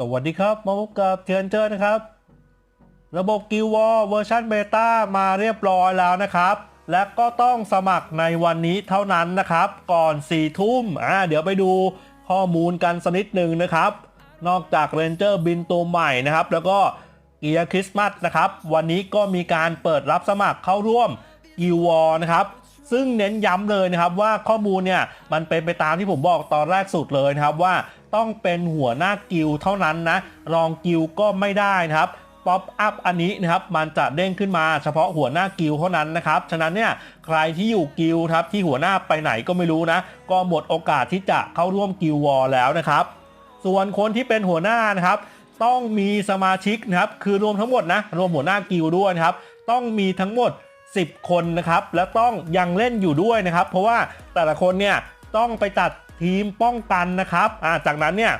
สวัสดีครับ มาพบกับเทียนเจอร์นะครับ ระบบกิววอเวอร์ชันเบต้ามาเรียบร้อยแล้วนะครับ และก็ต้องสมัครในวันนี้เท่านั้นนะครับ ก่อน4ี่ทุ่มอ่าเดี๋ยวไปดูข้อมูลกันสักนิดหนึ่งนะครับ นอกจากเรนเจอร์บินตัวใหม่นะครับ แล้วก็เกียร์คริสต์มาสนะครับ วันนี้ก็มีการเปิดรับสมัครเข้าร่วมกิววอนะครับซึ่งเน้นย้ำเลยนะครับว่าข้อมูลเนี่ยมันเป็นไปตามที่ผมบอกตอนแรกสุดเลยนะครับว่า ต้องเป็นหัวหน้ากิลเท่านั้นนะ รองกิลก็ไม่ได้นะครับป๊อปอัพอันนี้นะครับมันจะเด้งขึ้นมาเฉพาะหัวหน้ากิลเท่านั้นนะครับฉะนั้นเนี่ยใครที่อยู่กิลครับที่หัวหน้าไปไหนก็ไม่รู้นะ ก็หมดโอกาสที่จะเข้าร่วมกิลวอลแล้วนะครับ ส่วนคนที่เป็นหัวหน้านะครับต้องมีสมาชิกนะครับคือรวมทั้งหมดนะรวมหัวหน้ากิลด์ด้วยนะครับต้องมีทั้งหมด 10 คนนะครับและต้องยังเล่นอยู่ด้วยนะครับ เพราะว่าแต่ละคนเนี่ยต้องไปตัด ทีมป้องกันนะครับาจากนั้นเนี่ย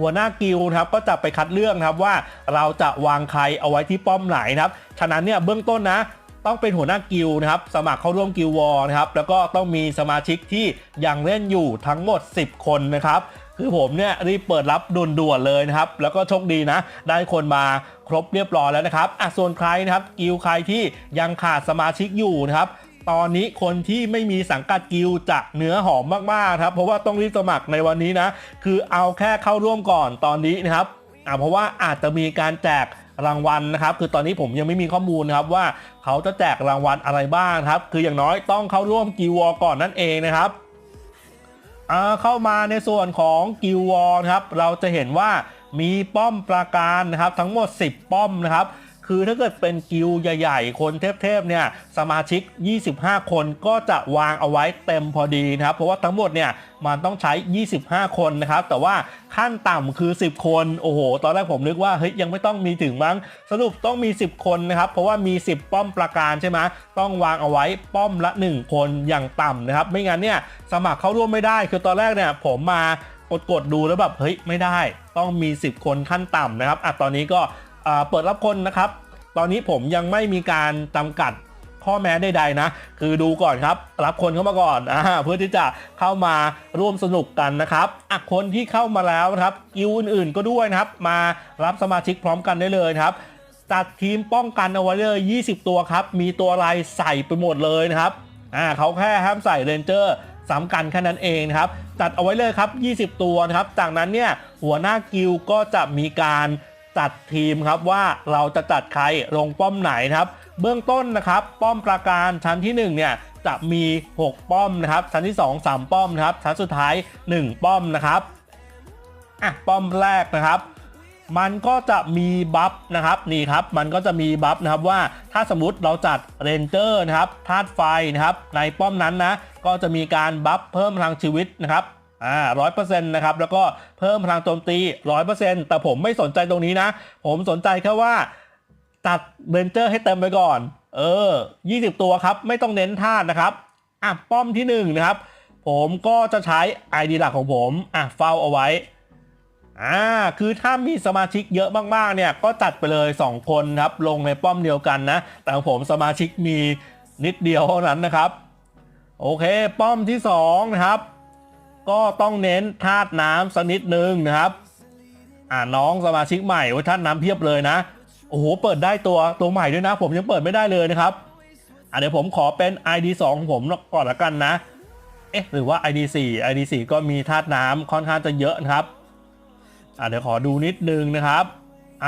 หัวหน้ากิลครับก็จะไปคัดเลือกครับว่าเราจะวางใครเอาไว้ที่ป้อมไหนนะครับฉะนั้นเนี่ยเบื้องต้นนะต้องเป็นหัวหน้ากิลนะครับสมัครเข้าร่วมกิลวอร์นะครับแล้วก็ต้องมีสมาชิกที่ยังเล่นอยู่ทั้งหมด 10 คนนะครับคือผมเนี่ยรีบเปิดรับด่วนๆเลยนะครับแล้วก็โชคดีนะ ได้คนมาครบเรียบร้อยแล้วนะครับอะส่วนใครนะครับกิลใครที่ยังขาดสมาชิกอยู่นะครับ ตอนนี้คนที่ไม่มีสังกัดกิลจะเนื้อหอมมากๆครับ เพราะว่าต้องรีบสมัครในวันนี้นะ คือเอาแค่เข้าร่วมก่อนตอนนี้นะครับอ่าเพราะว่าอาจจะมีการแจกรางวัลนะครับ คือตอนนี้ผมยังไม่มีข้อมูลนะครับว่าเขาจะแจกรางวัลอะไรบ้างครับ คืออย่างน้อยต้องเข้าร่วมกิลวอร์ก่อนนั่นเองนะครับเข้ามาในส่วนของกิลวอลครับ เราจะเห็นว่ามีป้อมปราการนะครับทั้งหมด 10 ป้อมนะครับ คือถ้าเกิดเป็นกิลใหญ่ๆ คนเทพๆเนี่ยสมาชิก 25 คนก็จะวางเอาไว้เต็มพอดีนะครับ เพราะว่าทั้งหมดเนี่ยมันต้องใช้ 25 คนนะครับ แต่ว่าขั้นต่ำคือ 10 คน โอ้โห ตอนแรกผมนึกว่าเฮ้ยยังไม่ต้องมีถึงมั้ง สรุปต้องมี 10 คนนะครับ เพราะว่ามี 10 ป้อมปราการใช่ไหมต้องวางเอาไว้ป้อมละ 1 คนอย่างต่ำนะครับ ไม่งั้นเนี่ยสมัครเข้าร่วมไม่ได้ คือตอนแรกเนี่ยผมมากดกดๆดูแล้วแบบเฮ้ยไม่ได้ ต้องมี 10 คนขั้นต่ำนะครับอะตอนนี้ก็ เปิดรับคนนะครับ ตอนนี้ผมยังไม่มีการจำกัดข้อแม้ใดๆนะ คือดูก่อนครับ รับคนเข้ามาก่อนอ่าเพื่อที่จะเข้ามาร่วมสนุกกันนะครับอะคนที่เข้ามาแล้วนะครับกิวอื่นๆก็ด้วยนะครับ มารับสมาชิกพร้อมกันได้เลยครับจัดทีมป้องกันเอาไว้เลย 20 ตัวครับ มีตัวอะไรใส่ไปหมดเลยนะครับอ่าเขาแค่ห้ามใส่เรนเจอร์สำคัญแค่นั้นเองครับ จัดเอาไว้เลยครับ 20 ตัวนะครับ จากนั้นเนี่ยหัวหน้ากิลก็จะมีการ จัดทีมครับว่าเราจะจัดใครลงป้อมไหนนะครับ เบื้องต้นนะครับ ป้อมปราการชั้นที่1เนี่ยจะมี 6 ป้อมนะครับชั้นที่ 2 3 ป้อมนะครับชั้นสุดท้าย 1 ป้อมนะครับอะป้อมแรกนะครับมันก็จะมีบัฟนะครับนี่ครับมันก็จะมีบัฟนะครับว่าถ้าสมมติเราจัดเรนเจอร์นะครับธาตุไฟนะครับในป้อมนั้นนะก็จะมีการบัฟเพิ่มพลังชีวิตนะครับ อ่าร้อยเปอร์เซ็นต์นะครับ แล้วก็เพิ่มพลังโจมตีร้อยเปอร์เซ็นต์แต่ผมไม่สนใจตรงนี้นะ ผมสนใจแค่ว่า ตัดเรนเจอร์ให้เต็มไปก่อน เออ 20 ตัวครับ ไม่ต้องเน้นธาตุนะครับอะป้อมที่1นะครับ ผมก็จะใช้ ID หลักของผมอะเฝ้าเอาไว้อ่าคือถ้ามีสมาชิกเยอะมากๆเนี่ยก็จัดไปเลย 2 คนครับลงในป้อมเดียวกันนะ แต่ผมสมาชิกมีนิดเดียวเท่านั้นนะครับ โอเค ป้อมที่2นะครับ ก็ต้องเน้นธาตุน้ำสักนิดนึงนะครับ อ่าน้องสมาชิกใหม่ว่าธาตุน้ำเพียบเลยนะ โอ้โห เปิดได้ตัวตัวใหม่ด้วยนะ ผมยังเปิดไม่ได้เลยนะครับอ่าเดี๋ยวผมขอเป็น ID 2ของผมก่อนละกันนะ เอ๊ะ หรือว่า ID 4 ID 4ก็มีธาตุน้ำค่อนข้างจะเยอะนะครับ อะเดี๋ยวขอดูนิดนึงนะครับ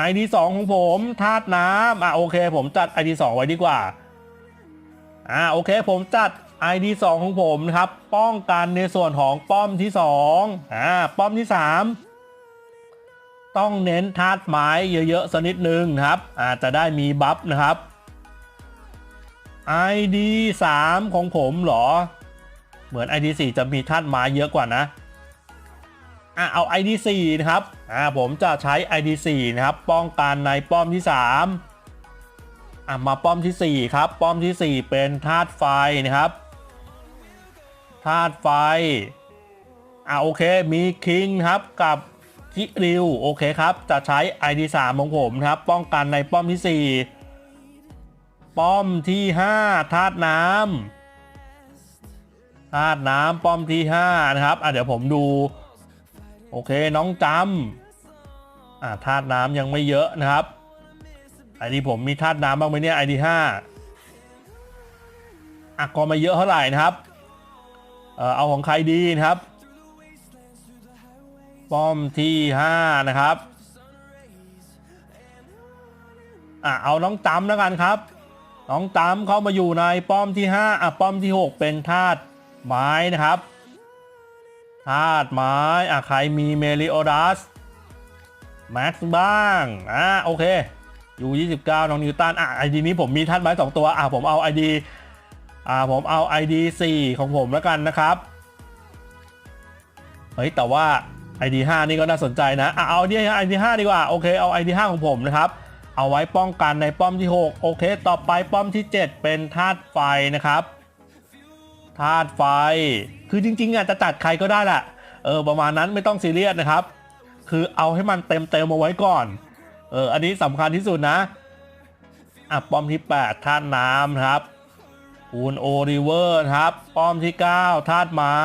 ID 2ของผมธาตุน้ำอะโอเค ผมจัด ID 2ไว้ดีกว่า อ่าโอเค ผมจัด ID 2 ของผมนะครับ ป้องกันในส่วนของป้อมที่2อ่าป้อมที่ 3 ต้องเน้นธาตุไม้เยอะๆสักนิดนึงนะครับ อาจจะได้มีบัฟนะครับ ID 3 ของผมเหรอ เหมือน ID 4 จะมีธาตุไม้เยอะกว่านะอะเอา ID 4นะครับอ่าผมจะใช้ ID 4นะครับ ป้องกันในป้อมที่ 3อะมาป้อมที่ 4 ครับ ป้อมที่ 4 เป็นธาตุไฟนะครับ ธาตุไฟ อะโอเค มีคิงครับกับคิริวโอเคครับ จะใช้ ID 3ของผมครับ ป้องกันในป้อมที่ 4 ป้อมที่ 5 ธาตุน้ำธาตุน้ำป้อมที่ 5 นะครับ อะเดี๋ยวผมดู โอเคน้องจำอ่าธาตุน้ำยังไม่เยอะนะครับไอดีผมมีธาตุน้ำบ้างไหมเนี่ยไอดีห้าอะก็ไม่เยอะเท่าไหร่นะครับ เอาของใครดีนะครับ ป้อมที่ห้านะครับอะเอาน้องจำแล้วกันครับ น้องจำเข้ามาอยู่ในป้อมที่5อะป้อมที่6เป็นธาตุไม้นะครับธาตุไม้อะใครมีเมลิโอดัสแม็กซ์บ้างอะโอเคอยู่ 29 น้องนิวตันอะไอดีนี้ผมมีธาตุไม้ 2 ตัวอะผมเอาไอดี อ่าผมเอา ID 4 ของผมแล้วกันนะครับ เฮ้ย แต่ว่า ID 5 นี่ก็น่าสนใจนะอะเอา ID 5 ID 5ดีกว่า โอเค เอา ID 5 ของผมนะครับ เอาไว้ป้องกันในป้อมที่ 6 โอเค ต่อไปป้อมที่ 7 เป็นธาตุไฟนะครับ ธาตุไฟ คือจริงๆอะจะตัดใครก็ได้แหละ เออ ประมาณนั้นไม่ต้องซีเรียสนะครับ คือเอาให้มันเต็มเต็มมาไว้ก่อน เออ อันนี้สำคัญที่สุดนะ อะ ป้อมที่ 8 ธาตุน้ำครับ อูนโอริเวอร์ครับ ป้อมที่ 9 ธาตุไม้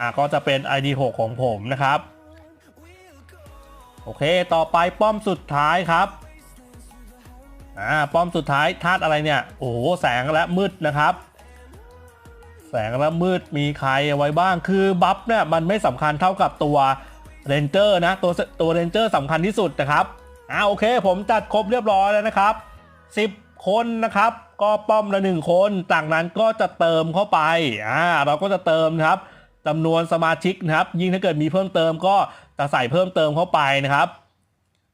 อะก็จะเป็น ID 6 ของผมนะครับ โอเค ต่อไปป้อมสุดท้ายครับ อ่า ป้อมสุดท้ายธาตุอะไรเนี่ย โอ้โห แสงและมืดนะครับ แสงและมืดมีใครเอาไว้บ้าง คือบัฟเนี่ยมันไม่สำคัญเท่ากับตัวเรนเจอร์นะ ตัวตัวเรนเจอร์สำคัญที่สุดนะครับ อ่า โอเค ผมจัดครบเรียบร้อยแล้วนะครับ 10 คนนะครับ ก็ป้อมละ1คนจากนั้นก็จะเติมเข้าไปอ่าเราก็จะเติมนะครับจำนวนสมาชิกนะครับ ยิ่งถ้าเกิดมีเพิ่มเติมก็จะใส่เพิ่มเติมเข้าไปนะครับ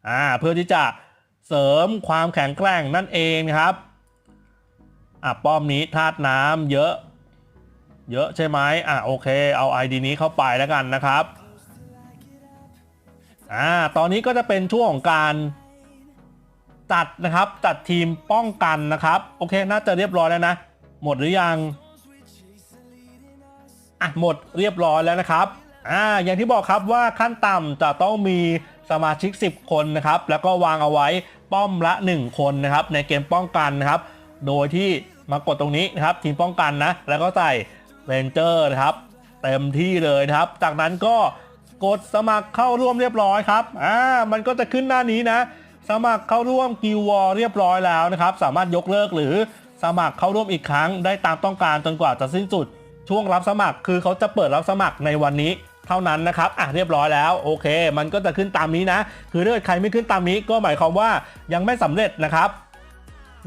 อ่าเพื่อที่จะเสริมความแข็งแกร่งนั่นเองนะครับอะป้อมนี้ธาตุน้ำเยอะ เยอะใช่ไหมอะโอเค เอา ID นี้เข้าไปแล้วกันนะครับอ่าตอนนี้ก็จะเป็นช่วงของการ จัดนะครับจัดทีมป้องกันนะครับ โอเคน่าจะเรียบร้อยแล้วนะ หมดหรือยังอะหมดเรียบร้อยแล้วนะครับอ่าอย่างที่บอกครับว่าขั้นต่ำจะต้องมีสมาชิก 10 คนนะครับ แล้วก็วางเอาไว้ป้อมละ 1 คนนะครับ ในเกมป้องกันนะครับ โดยที่มากดตรงนี้นะครับ ทีมป้องกันนะ แล้วก็ใส่เรนเจอร์นะครับเต็มที่เลยนะครับ จากนั้นก็กดสมัครเข้าร่วมเรียบร้อยครับอ่ามันก็จะขึ้นหน้านี้นะ สมัครเข้าร่วมกิววอเรียบร้อยแล้วนะครับ สามารถยกเลิกหรือสมัครเข้าร่วมอีกครั้งได้ตามต้องการจนกว่าจะสิ้นสุด ช่วงรับสมัครคือเขาจะเปิดรับสมัครในวันนี้เท่านั้นนะครับ อะเรียบร้อยแล้ว โอเค มันก็จะขึ้นตามนี้นะ คือถ้าใครไม่ขึ้นตามนี้ก็หมายความว่ายังไม่สำเร็จนะครับ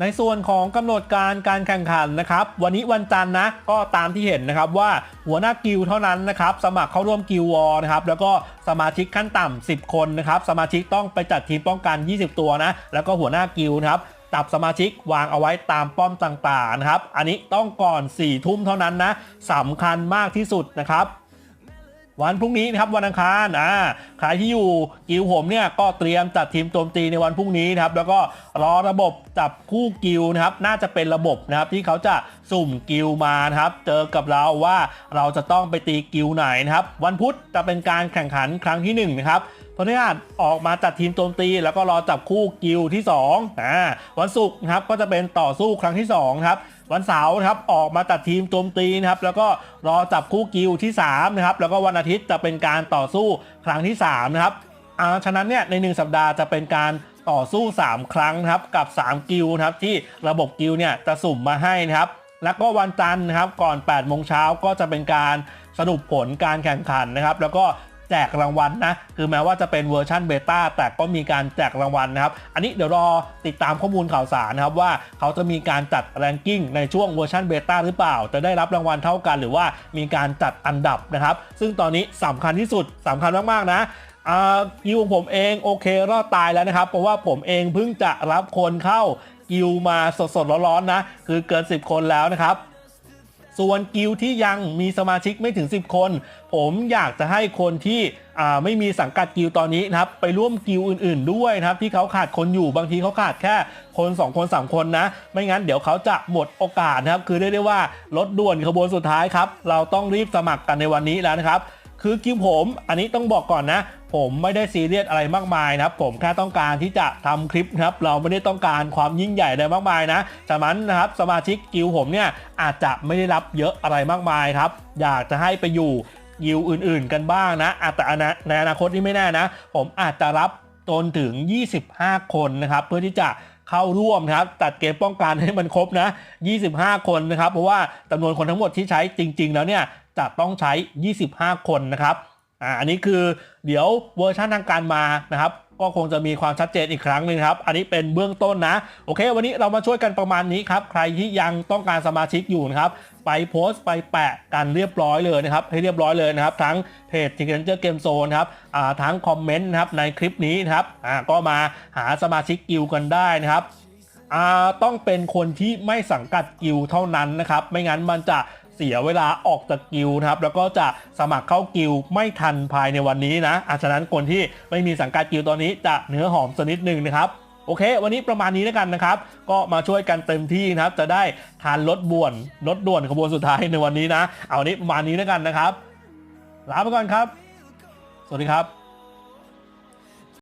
ในส่วนของกำหนดการการแข่งขันนะครับ วันนี้วันจันทร์นะก็ตามที่เห็นนะครับว่าหัวหน้ากิลด์เท่านั้นนะครับ สมัครเข้าร่วมกิลวอร์นะครับแล้วก็สมาชิกขั้นต่ำ10 คนนะครับ สมาชิกต้องไปจัดทีมป้องกัน 20 ตัวนะ แล้วก็หัวหน้ากิล์นะครับจับสมาชิกวางเอาไว้ตามป้อมต่างๆนะครับ อันนี้ต้องก่อน4ี่ทุ่มเท่านั้นนะสำคัญมากที่สุดนะครับ วันพรุ่งนี้นะครับวันอังคารอ่าใครที่อยู่กิลด์ผมเนี่ยก็เตรียมจัดทีมโจมตีในวันพรุ่งนี้นะครับแล้วก็รอระบบจับคู่กิลนะครับน่าจะเป็นระบบนะครับที่เขาจะสุ่มกิลมานะครับเจอกับเราว่าเราจะต้องไปตีกิลไหนนะครับวันพุธจะเป็นการแข่งขันครั้งที่หนึ่งนะครับ พฤหัสออกมาจัดทีมโจมตี แล้วก็รอจับคู่กิลที่2อ่าวันศุกร์ครับก็จะเป็นต่อสู้ครั้งที่2ครับวันเสาร์นะครับออกมาตัดทีมโจมตีนะครับแล้วก็รอจับคู่กิลที่3นะครับแล้วก็วันอาทิตย์จะเป็นการต่อสู้ครั้งที่3นะครับอาฉะนั้นเนี่ยใน 1 สัปดาห์จะเป็นการต่อสู้ 3 ครั้งนะครับกับ 3 กิลนะครับที่ระบบกิลเนี่ยจะสุ่มมาให้นะครับแล้วก็วันจันทร์นะครับก่อน8โมงเช้าก็จะเป็นการสรุปผลการแข่งขันนะครับ แล้วก็ แจกรางวัลนะ คือแม้ว่าจะเป็นเวอร์ชันเบต้าแต่ก็มีการแจกรางวัลนะครับ อันนี้เดี๋ยวรอติดตามข้อมูลข่าวสารนะครับว่าเขาจะมีการจัดแรงกิ้งในช่วงเวอร์ชันเบต้าหรือเปล่า จะได้รับรางวัลเท่ากัน หรือว่ามีการจัดอันดับนะครับ ซึ่งตอนนี้สำคัญที่สุดสำคัญมากๆนะอ่ากิวของผมเองโอเครอดตายแล้วนะครับ เพราะว่าผมเองเพิ่งจะรับคนเข้ากิวมาสดๆร้อนๆนะ คือเกิน 10 คนแล้วนะครับ ส่วนกิลที่ยังมีสมาชิกไม่ถึง 10 คน ผมอยากจะให้คนที่ไม่มีสังกัดกิลตอนนี้นะครับ ไปร่วมกิลอื่น ๆ ด้วยนะครับ ที่เขาขาดคนอยู่บางทีเขาขาดแค่คน 2 คน 3 คนนะ ไม่งั้นเดี๋ยวเขาจะหมดโอกาสนะครับ คือเรียกได้ว่ารถด่วนขบวนสุดท้ายครับ เราต้องรีบสมัครกันในวันนี้แล้วนะครับ คือกิวผม อันนี้ต้องบอกก่อนนะ ผมไม่ได้ซีเรียสอะไรมากมายนะผมแค่ต้องการที่จะทำคลิปนะครับ เราไม่ได้ต้องการความยิ่งใหญ่อะไรมากมายนะฉะนั้นนะครับสมาชิกกิวผมเนี่ยอาจจะไม่ได้รับเยอะอะไรมากมายครับ อยากจะให้ไปอยู่กิลอื่น ๆ กันบ้างนะอะแต่ในอนาคตนี่ไม่แน่นะ ผมอาจจะรับจนถึง 25 คนนะครับ เพื่อที่จะเข้าร่วมนะครับจัดเกมป้องกันให้มันครบนะ 25 คนนะครับ เพราะว่าจำนวนคนทั้งหมดที่ใช้จริง ๆ แล้วเนี่ย จะต้องใช้ 25 คนนะครับอ่าอันนี้คือเดี๋ยวเวอร์ชันทางการมานะครับ ก็คงจะมีความชัดเจนอีกครั้งหนึ่งครับ อันนี้เป็นเบื้องต้นนะ โอเค วันนี้เรามาช่วยกันประมาณนี้ครับ ใครที่ยังต้องการสมาชิกอยู่นะครับ ไปโพสต์ไปแปะกันเรียบร้อยเลยนะครับ ให้เรียบร้อยเลยนะครับ ทั้งเพจ t i c k e n g e r Game Zone ครับอ่าทั้งคอมเมนต์นะครับในคลิปนี้นะครับอ่าก็มาหาสมาชิกกิลกันได้นะครับอ่าต้องเป็นคนที่ไม่สังกัดกิลเท่านั้นนะครับ ไม่งั้นมันจะ เสียเวลาออกจากกิลนะครับแล้วก็จะสมัครเข้ากิลไม่ทันภายในวันนี้นะอาฉะนั้นคนที่ไม่มีสังกัดกิลตอนนี้จะเนื้อหอมสนิดหนึ่งนะครับโอเค วันนี้ประมาณนี้แล้วกันนะครับ ก็มาช่วยกันเต็มที่นะครับ จะได้ทานรถบ่วนรถด่วนขบวนสุดท้ายในวันนี้นะ เอานี้ประมาณนี้แล้วกันนะครับ ลาไปก่อนครับ สวัสดีครับ